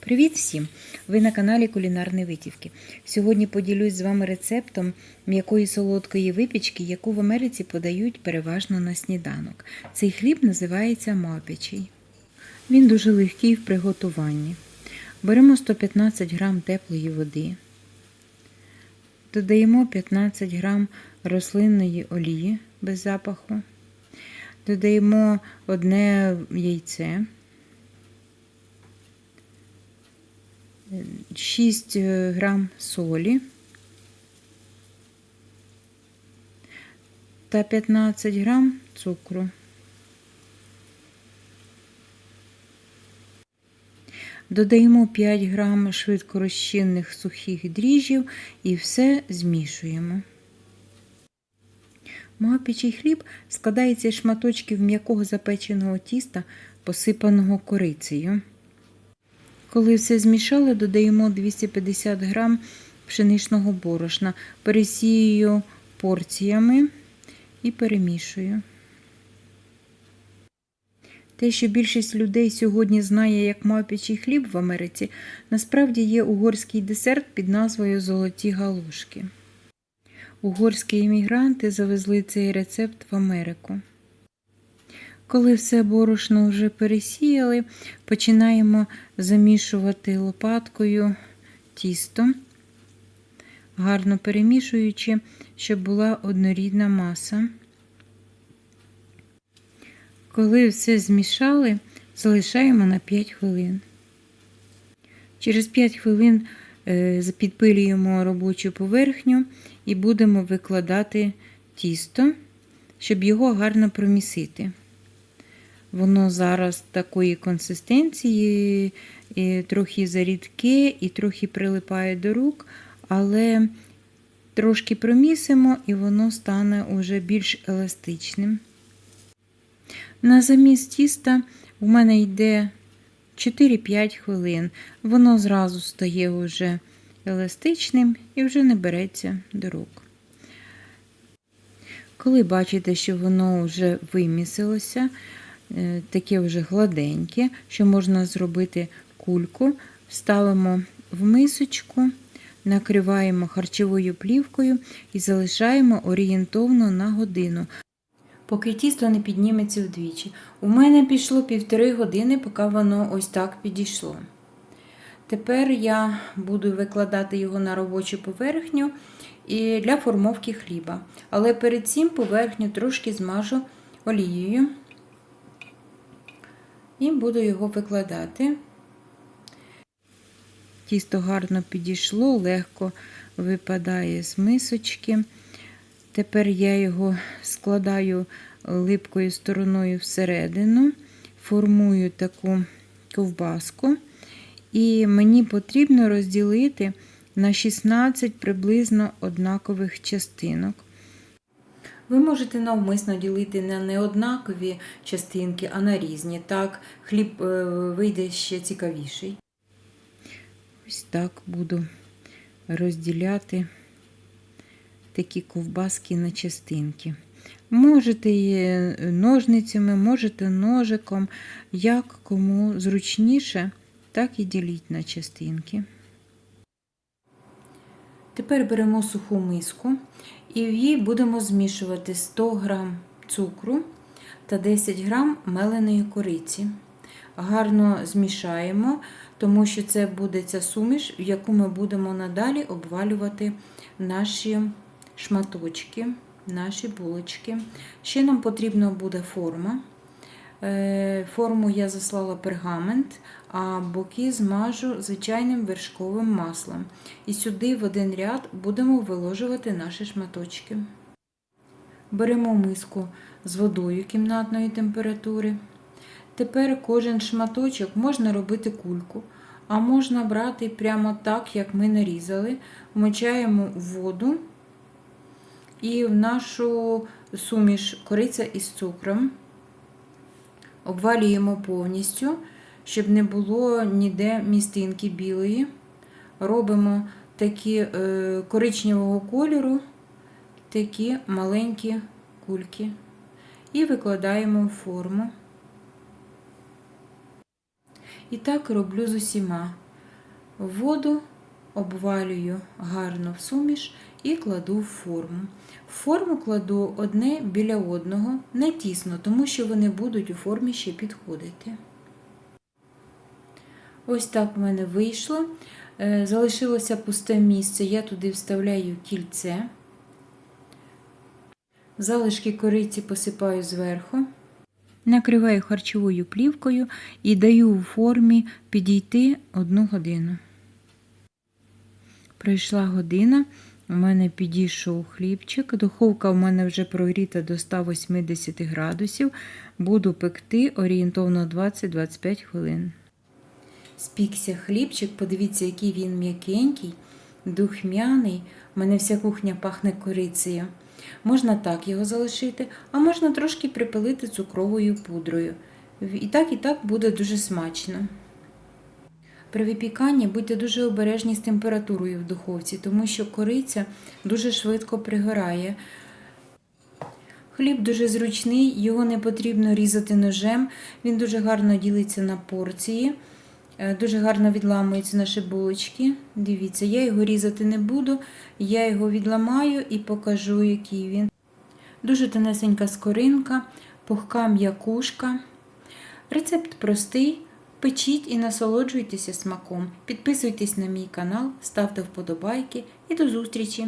Привіт всім! Ви на каналі Кулінарні Витівки. Сьогодні поділюсь з вами рецептом м'якої солодкої випічки, яку в Америці подають переважно на сніданок. Цей хліб називається мапічий. Він дуже легкий в приготуванні. Беремо 115 грам теплої води, додаємо 15 грам рослинної олії без запаху, додаємо одне яйце. 6 грам солі та 15 грам цукру. Додаємо 5 грам швидкорозчинних сухих дріжджів і все змішуємо. Мапічий хліб складається з шматочків м'якого запеченого тіста, посипаного корицею. Коли все змішали, додаємо 250 грам пшеничного борошна, пересію порціями і перемішую. Те, що більшість людей сьогодні знає як мавпічий хліб в Америці, насправді є угорський десерт під назвою Золоті галушки. Угорські іммігранти завезли цей рецепт в Америку. Коли все борошно вже пересіяли, починаємо замішувати лопаткою тісто, гарно перемішуючи, щоб була однорідна маса. Коли все змішали, залишаємо на 5 хвилин. Через 5 хвилин підпилюємо робочу поверхню і будемо викладати тісто, щоб його гарно промісити. Воно зараз такої консистенції, і трохи зарідке і трохи прилипає до рук, але трошки промісимо і воно стане уже більш еластичним. На заміс тіста у мене йде 4-5 хвилин. Воно зразу стає вже еластичним і вже не береться до рук. Коли бачите, що воно вже вимісилося, таке вже гладеньке, що можна зробити кульку, ставимо в мисочку, накриваємо харчовою плівкою і залишаємо орієнтовно на годину. Поки тісто не підніметься вдвічі. У мене пішло півтори години, поки воно ось так підійшло. Тепер я буду викладати його на робочу поверхню для формовки хліба. Але перед цим поверхню трошки змажу олією і буду його викладати. Тісто гарно підійшло, легко випадає з мисочки. Тепер я його складаю липкою стороною всередину, формую таку ковбаску, і мені потрібно розділити на 16 приблизно однакових частинок. Ви можете навмисно ділити на неоднакові частинки, а на різні. Так, хліб вийде ще цікавіший. Ось так буду розділяти такі ковбаски на частинки. Можете ножницями, можете ножиком, як кому зручніше, так і діліть на частинки. Тепер беремо суху миску і в її будемо змішувати 100 г цукру та 10 г меленої кориці. Гарно змішаємо, тому що це буде ця суміш, в яку ми будемо надалі обвалювати наші шматочки, наші булочки. Ще нам потрібна буде форма. Форму я заслала пергамент, а боки змажу звичайним вершковим маслом. І сюди в один ряд будемо виложувати наші шматочки. Беремо миску з водою кімнатної температури. Тепер кожен шматочок можна робити кульку, а можна брати прямо так, як ми нарізали, вмочаємо воду і в нашу суміш кориця із цукром. Обвалюємо повністю, щоб не було ніде містинки білої. Робимо такі е, коричневого кольору, такі маленькі кульки. І викладаємо в форму. І так роблю з усіма. Воду обвалюю гарно в суміш і кладу в форму. В форму кладу одне біля одного, не тісно, тому що вони будуть у формі ще підходити. Ось так в мене вийшло. Е, Залишилося пусте місце, я туди вставляю кільце. Залишки кориці посипаю зверху. Накриваю харчовою плівкою і даю у формі підійти одну годину. Пройшла година, у мене підійшов хлібчик. Духовка у мене вже прогріта до 180 градусів. Буду пекти орієнтовно 20-25 хвилин. Спікся хлібчик, подивіться, який він м'якенький, духмяний. У мене вся кухня пахне корицею. Можна так його залишити, а можна трошки припилити цукровою пудрою. І так, і так буде дуже смачно. При випіканні будьте дуже обережні з температурою в духовці, тому що кориця дуже швидко пригорає. Хліб дуже зручний, його не потрібно різати ножем, він дуже гарно ділиться на порції, дуже гарно відламуються наші булочки. Дивіться, я його різати не буду, я його відламаю і покажу, який він. Дуже тонесенька скоринка, пухка м'якушка. Рецепт простий. Печіть і насолоджуйтеся смаком. Підписуйтесь на мій канал, ставте вподобайки і до зустрічі!